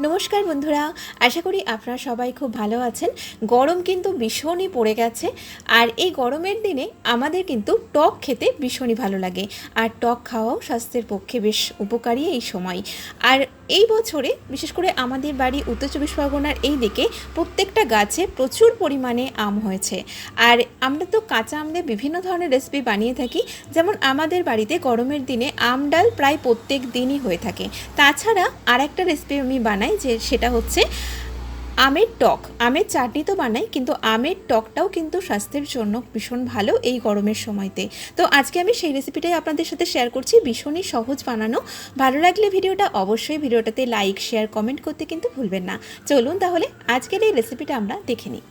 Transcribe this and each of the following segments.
নমস্কার বন্ধুরা, আশা করি আপনারা সবাই খুব ভালো আছেন। গরম কিন্তু ভীষণই পড়ে গেছে, আর এই গরমের দিনে আমাদের কিন্তু টক খেতে ভীষণই ভালো লাগে, আর টক খাওয়াও স্বাস্থ্যের পক্ষে বেশ উপকারী এই সময়। আর এই বছরে বিশেষ করে আমাদের বাড়ি উত্তর চব্বিশ পরগনার এই দিকে প্রত্যেকটা গাছে প্রচুর পরিমাণে আম হয়েছে, আর আমরা তো কাঁচা আম দিয়ে বিভিন্ন ধরনের রেসিপি বানিয়ে থাকি, যেমন আমাদের বাড়িতে গরমের দিনে আম ডাল প্রায় প্রত্যেক দিনই হয়ে থাকে। তাছাড়া আর একটা রেসিপি আমি বানাই যে সেটা হচ্ছে আমের টক। আমের চাটনি তো বানাই, কিন্তু আমের টকটাও কিন্তু স্বাস্থ্যের জন্য ভীষণ ভালো এই গরমের সময়তে। তো আজকে আমি সেই রেসিপিটাই আপনাদের সাথে শেয়ার করছি, ভীষণই সহজ বানানো। ভালো লাগলে ভিডিওটা অবশ্যই ভিডিওটাতে লাইক শেয়ার কমেন্ট করতে কিন্তু ভুলবেন না। চলুন তাহলে আজকের এই রেসিপিটা আমরা দেখে নিই।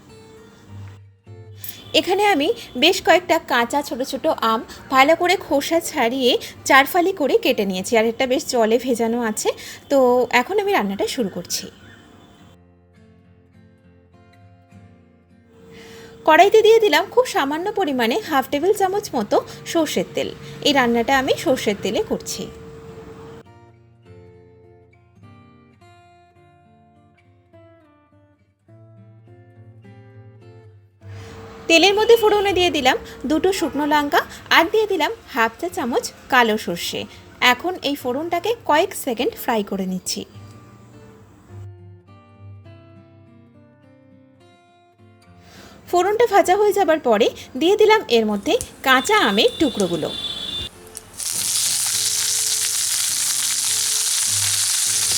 এখানে আমি বেশ কয়েকটা কাঁচা ছোট ছোট আম ভালো করে খোসা ছাড়িয়ে চারফালি করে কেটে নিয়েছি। আর এটা বেশ জলে ভেজানো আছে। তো এখন আমি রান্নাটা শুরু করছি। কড়াইতে দিয়ে দিলাম খুব সামান্য পরিমাণে হাফ টেবিল চামচ মতো সর্ষের তেল। এই রান্নাটা আমি সর্ষের তেলে করছি। তেলের মধ্যে ফোড়নে দিয়ে দিলাম দুটো শুকনো লঙ্কা আর দিয়ে দিলাম হাফ চা চামচ কালো সর্ষে। এখন এই ফোড়নটাকে কয়েক সেকেন্ড ফ্রাই করে নিচ্ছি। ফোড়নটা ভাজা হয়ে যাবার পরে দিয়ে দিলাম এর মধ্যে কাঁচা আমের টুকরোগুলো।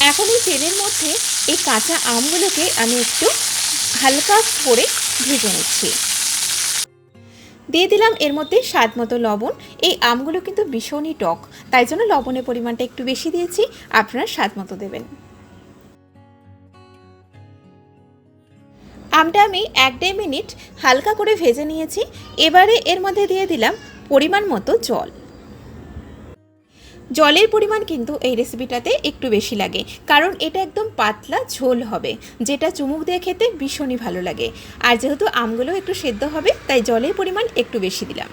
এখন এই তেলের মধ্যে এই কাঁচা আমগুলোকে আমি একটু হালকা করে ভেজে নিচ্ছি। দিয়ে দিলাম এর মধ্যে স্বাদ মতো লবণ। এই আমগুলো কিন্তু ভীষণই টক, তাই জন্য লবণের পরিমাণটা একটু বেশি দিয়েছি, আপনারা স্বাদ মতো দেবেন। আমটা আমি এক দেড় মিনিট হালকা করে ভেজে নিয়েছি, এবারে এর মধ্যে দিয়ে দিলাম পরিমাণ মতো জল। জলের পরিমাণ কিন্তু এই রেসিপিটাতে একটু বেশি লাগে। কারণ এটা একদম পাতলা ঝোল হবে, যেটা চুমুক দিয়ে খেতে ভীষণই ভালো লাগে। আর যেহেতু আমগুলো একটু সেদ্ধ হবে, তাই জলের পরিমাণ একটু বেশি দিলাম।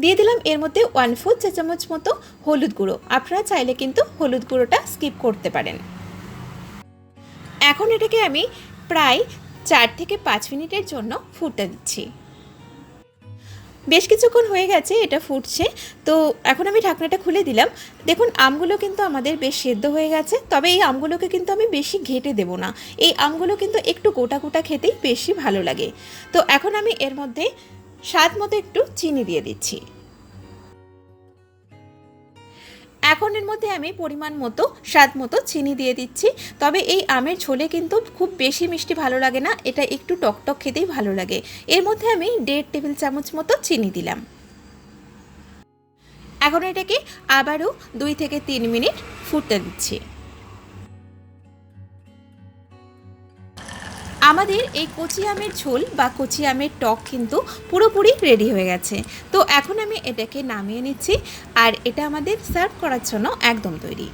দিয়ে দিলাম এর মধ্যে ওয়ান ফোর চা চামচ মতো হলুদ গুঁড়ো। আপনারা চাইলে কিন্তু হলুদ গুঁড়োটা স্কিপ করতে পারেন। এখন এটাকে আমি প্রায় চার থেকে পাঁচ মিনিটের জন্য ফুটতে দিচ্ছি। বেশ কিছুক্ষণ হয়ে গেছে, এটা ফুটছে। তো এখন আমি ঢাকনাটা খুলে দিলাম। দেখুন, আমগুলো কিন্তু আমাদের বেশ সেদ্ধ হয়ে গেছে। তবে এই আমগুলোকে কিন্তু আমি বেশি ঘেটে দেব না। এই আমগুলো কিন্তু একটু গোটা গোটা খেতেই বেশি ভালো লাগে। তো এখন আমি এর মধ্যে স্বাদ মতো একটু চিনি দিয়ে দিচ্ছি। এখন এর মধ্যে আমি পরিমাণ মতো, স্বাদ মতো চিনি দিয়ে দিচ্ছি। তবে এই আমের ঝোলে কিন্তু খুব বেশি মিষ্টি ভালো লাগে না, এটা একটু টকটক খেতেই ভালো লাগে। এর মধ্যে আমি দেড় টেবিল চামচ মতো চিনি দিলাম। এখন এটাকে আবারও দুই থেকে তিন মিনিট ফুটতে দিচ্ছি। আমাদের এই কচি আমের ঝোল বা কচি আমের টক কিন্তু পুরোপুরি রেডি হয়ে গেছে। তো এখন আমি এটাকে নামিয়ে নিচ্ছি আর এটা আমাদের সার্ভ করার জন্য একদম তৈরি।